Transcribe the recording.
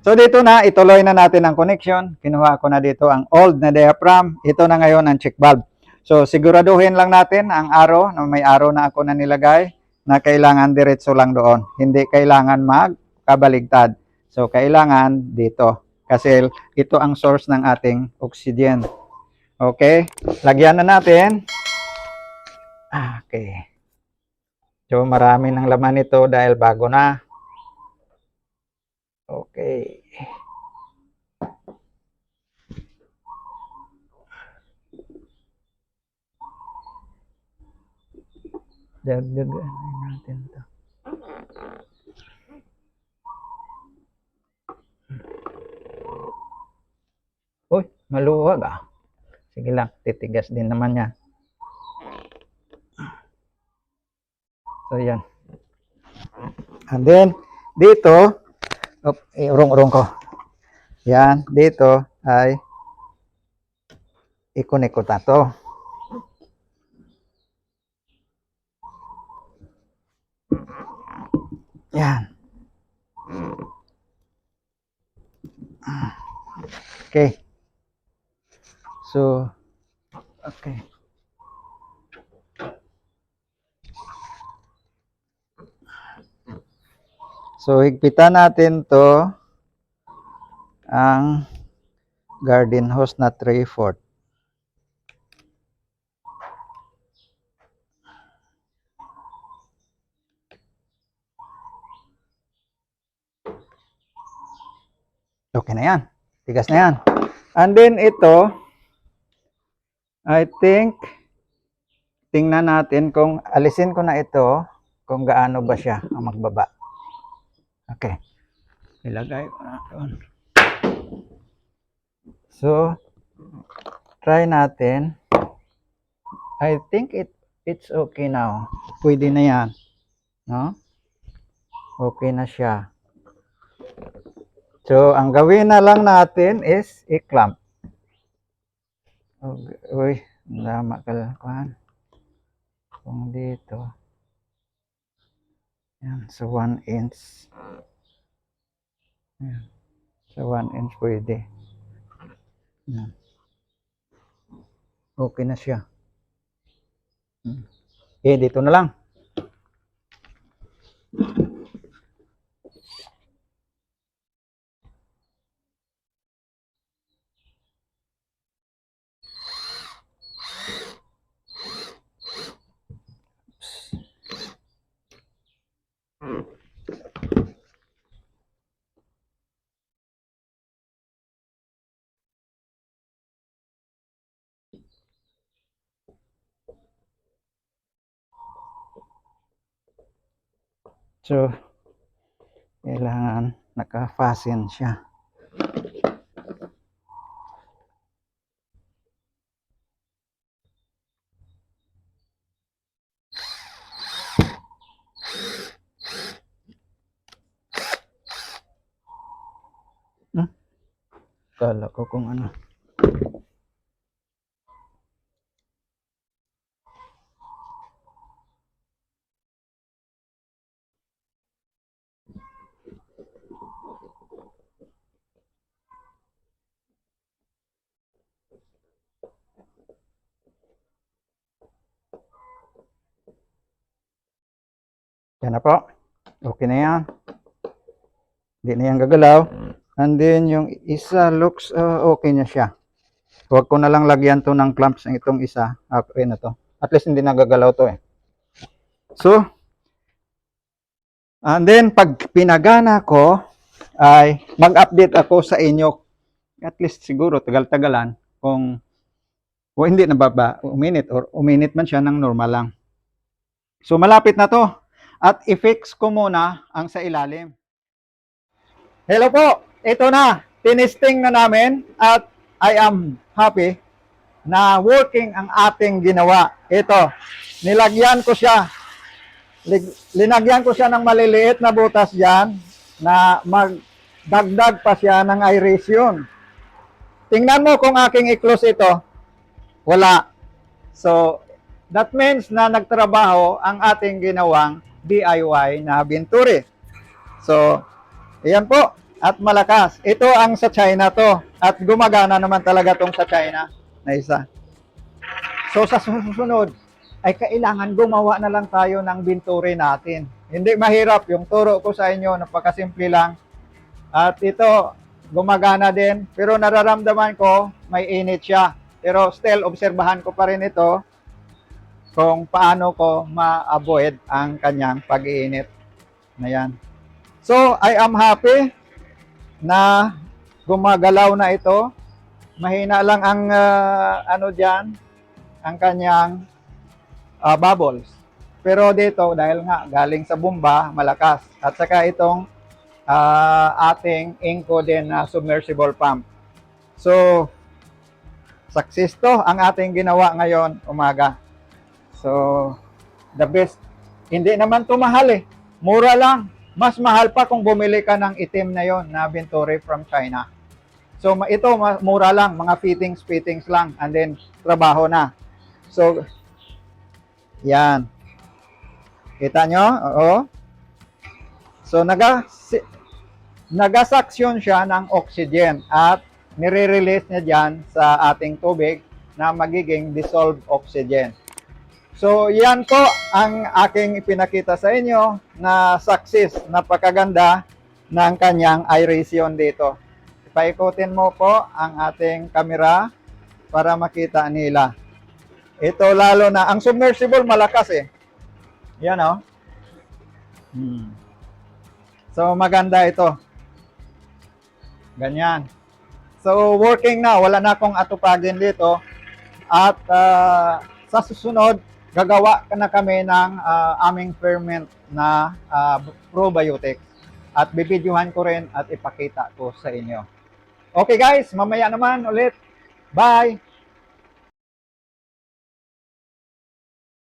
So dito na, ituloy na natin ang connection. Kinuha ko na dito ang old na diaphragm. Ito na ngayon ang check valve. So siguraduhin lang natin ang arrow, na may arrow na ako na nilagay, na kailangan diretso lang doon. Hindi kailangan magkabaligtad. So kailangan dito. Kasi ito ang source ng ating oxygen. Okay? Lagyan na natin. Ah, Okay. So marami ng laman ito dahil bago na. Okay. Dagdagan natin to. Uy, maluwag ah. Sige lang, titigas din naman yan. So, yan. And then, dito, op, eh, urong-urong ko. Yan, dito ay ikunik ko na to. Yan. Okay. So, okay. So, higpitan natin to ang garden hose na 3-4. Okay na yan. Tigas na yan. And then ito, I think, tingnan natin kung alisin ko na ito, kung gaano ba siya ang magbaba. Okay. Ilagay ko na doon. So, try natin. I think it it's okay now. Pwede na yan. No? Okay na siya. So, ang gawin na lang natin is i-clamp. Okay. Uy, lama ka lang. Kung dito. Yan, so 1 inch. Yan. So 1 inch pwede. Yan. Okay na siya. Hmm. Eh, dito na lang. So, kailangan naka-fasten siya. Hmm? Kala ko kung ano. Yan na po. Okay na yan. Hindi na yan gagalaw. And then yung isa looks uh, okay na siya. Huwag ko na lang lagyan to ng clamps ng itong isa. Okay na to. At least hindi nagagalaw to eh. So, and then pag pinagana ko, ay mag-update ako sa inyo. At least siguro tagal-tagalan kung o hindi na baba, uminit or uminit man siya ng normal lang. So malapit na to. At i-fix ko muna ang sa ilalim. Hello po, ito na. Tinisting na namin at I am happy na working ang ating ginawa. Ito, nilagyan ko siya. Linagyan ko siya ng maliliit na butas dyan na magdagdag pa siya ng aeration. Tingnan mo kung aking i-close ito. Wala. So, that means na nagtrabaho ang ating ginawang DIY na Venturi. So, ayan po. at malakas. Ito ang sa China to. At gumagana naman talaga tong sa China na isa. So sa susunod, ay kailangan gumawa na lang tayo ng binturi natin. Hindi mahirap. Yung turo ko sa inyo, napakasimple lang. At ito, gumagana din. Pero nararamdaman ko, may init siya. Pero still, obserbahan ko pa rin ito kung paano ko ma-avoid ang kanyang pag-iinit. Na yan. So, I am happy na gumagalaw na ito. Mahina lang ang ah, ano diyan, ang kanyang ah, bubbles. Pero dito dahil nga galing sa bomba, malakas. At saka itong ah, ating Inco din na submersible pump. So, success to ang ating ginawa ngayon umaga. So, the best. Hindi naman to mahal eh. Mura lang. Mas mahal pa kung bumili ka ng itim na yon na Venturi from China. So, ito mura lang. Mga fittings, fittings lang. And then, trabaho na. So, yan. Kita nyo? Oo. So, naga, si, nagasaksyon siya ng oxygen at nire-release niya dyan sa ating tubig na magiging dissolved oxygen. So, yan po ang aking ipinakita sa inyo na success, napakaganda ng kanyang aeration dito. Paikutin mo po ang ating kamera para makita nila. Ito lalo na, ang submersible malakas eh. Yan oh. Hmm. So, maganda ito. Ganyan. So, working na. Wala na akong atupagin dito. At ah, sa susunod, gagawa na kami ng ah, aming ferment na ah, probiotics. At bibidyohan ko rin at ipakita ko sa inyo. Okay guys, mamaya naman ulit. Bye!